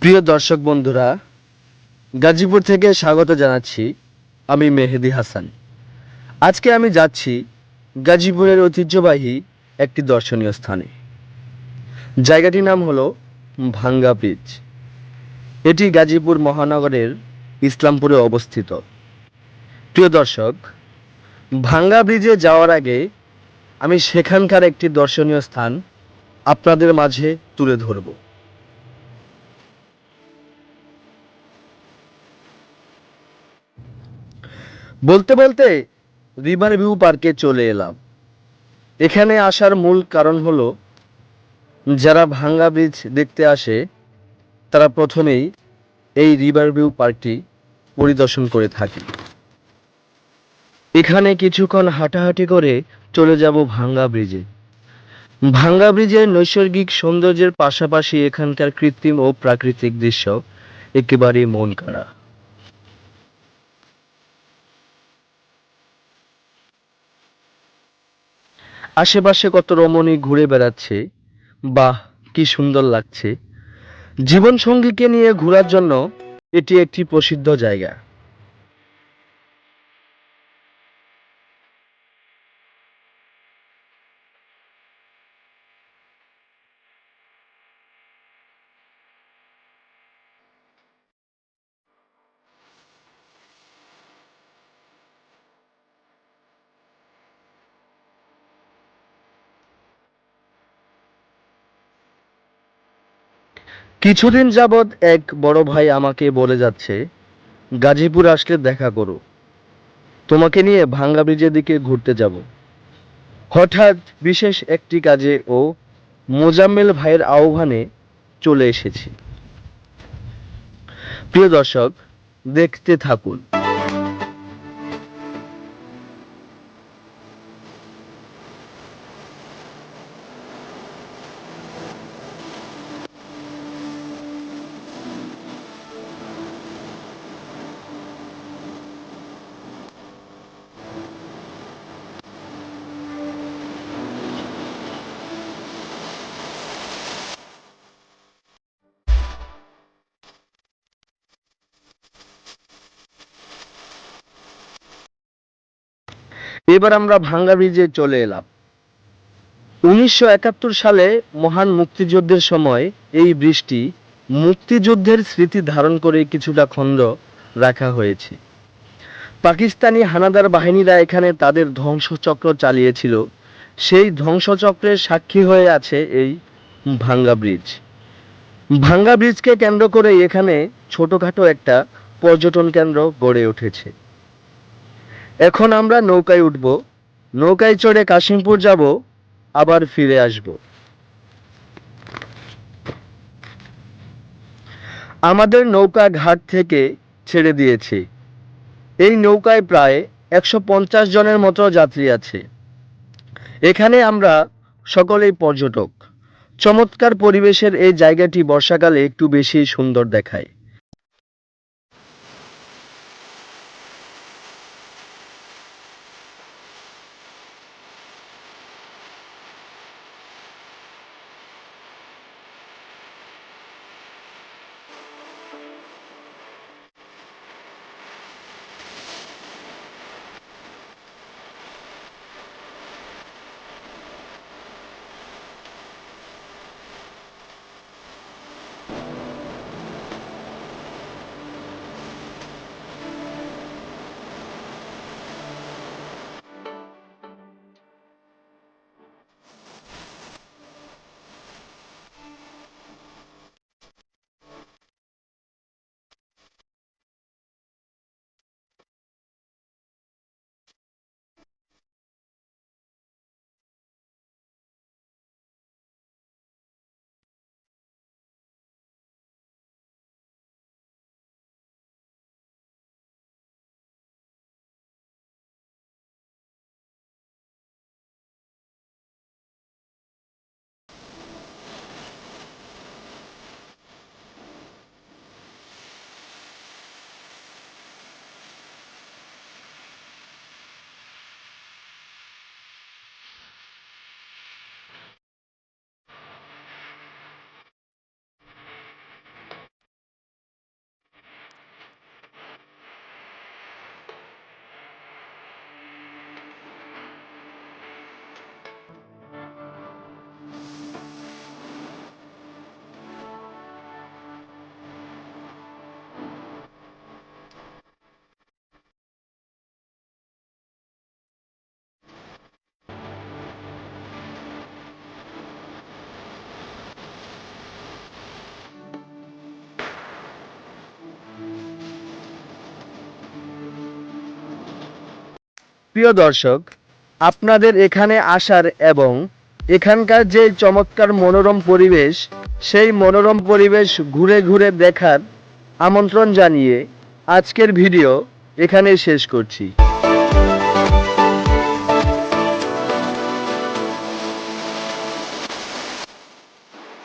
প্রিয় দর্শক বন্ধুরা, গাজীপুর থেকে স্বাগত জানাচ্ছি আমি মেহেদি হাসান। আজকে আমি যাচ্ছি গাজীপুরের ঐতিহ্যবাহী একটি দর্শনীয় স্থানে। জায়গাটির নাম হলো ভাঙ্গা ব্রিজ। এটি গাজীপুর মহানগরের ইসলামপুরে অবস্থিত। প্রিয় দর্শক, ভাঙ্গা ব্রিজে যাওয়ার আগে আমি সেখানকার একটি দর্শনীয় স্থান আপনাদের মাঝে তুলে ধরবো। বলতে বলতে রিভার ভিউ পার্কে চলে এলাম। এখানে আসার মূল কারণ হলো, যারা ভাঙ্গা ব্রিজ দেখতে আসে, তারা প্রথমেই এই রিভার ভিউ পার্কটি পরিদর্শন করে থাকে। এখানে কিছুক্ষণ হাঁটাহাঁটি করে চলে যাব ভাঙ্গা ব্রিজে ভাঙ্গা ব্রিজের নৈসর্গিক সৌন্দর্যের পাশাপাশি এখানকার কৃত্রিম ও প্রাকৃতিক দৃশ্য একেবারেই মন কাড়া। আশেপাশে কত রমণী ঘুরে বেড়াচ্ছে, বাহ, কি সুন্দর লাগছে। জীবনসঙ্গীকে নিয়ে ঘোরার জন্য এটি একটি প্রসিদ্ধ জায়গা। কিছুদিন যাবৎ এক বড় ভাই আমাকে বলে যাচ্ছে, গাজীপুর আসলে দেখা করো। তোমাকে নিয়ে ভাঙ্গা ব্রিজের দিকে ঘুরতে যাব। হঠাৎ বিশেষ একটি কাজে ও মোজাম্মেল ভাইয়ের আহ্বানে চলে এসেছি। প্রিয় দর্শক, দেখতে থাকুন। এবার আমরা ভাঙ্গা ব্রিজে চলে এলাম। উনিশশো একাত্তর সালে মহান মুক্তিযুদ্ধের সময় এই ব্রিজটি মুক্তিযুদ্ধের স্মৃতি ধারণ করে কিছুটা খণ্ড রাখা হয়েছে। পাকিস্তানি হানাদার বাহিনীরা এখানে তাদের ধ্বংসচক্র চালিয়েছিল। সেই ধ্বংসচক্রের সাক্ষী হয়ে আছে এই ভাঙ্গা ব্রিজ ভাঙ্গা ব্রিজকে কেন্দ্র করে এখানে ছোটখাটো একটা পর্যটন কেন্দ্র গড়ে উঠেছে। এখন আমরা নৌকায় উঠব। নৌকায় চড়ে কাশিমপুর যাব, আবার ফিরে আসব। আমাদের নৌকা ঘাট থেকে ছেড়ে দিয়েছে। এই নৌকায় প্রায় একশো পঞ্চাশ জনের মতো যাত্রী আছে। এখানে আমরা সকলেই পর্যটক। চমৎকার পরিবেশের এই জায়গাটি বর্ষাকালে একটু বেশি সুন্দর দেখায়। প্রিয় দর্শক, আপনাদের এখানে আসার এবং এখানকার যে চমৎকার মনোরম পরিবেশ, সেই মনোরম পরিবেশ ঘুরে ঘুরে দেখার আমন্ত্রণ জানিয়ে আজকের ভিডিও এখানেই শেষ করছি।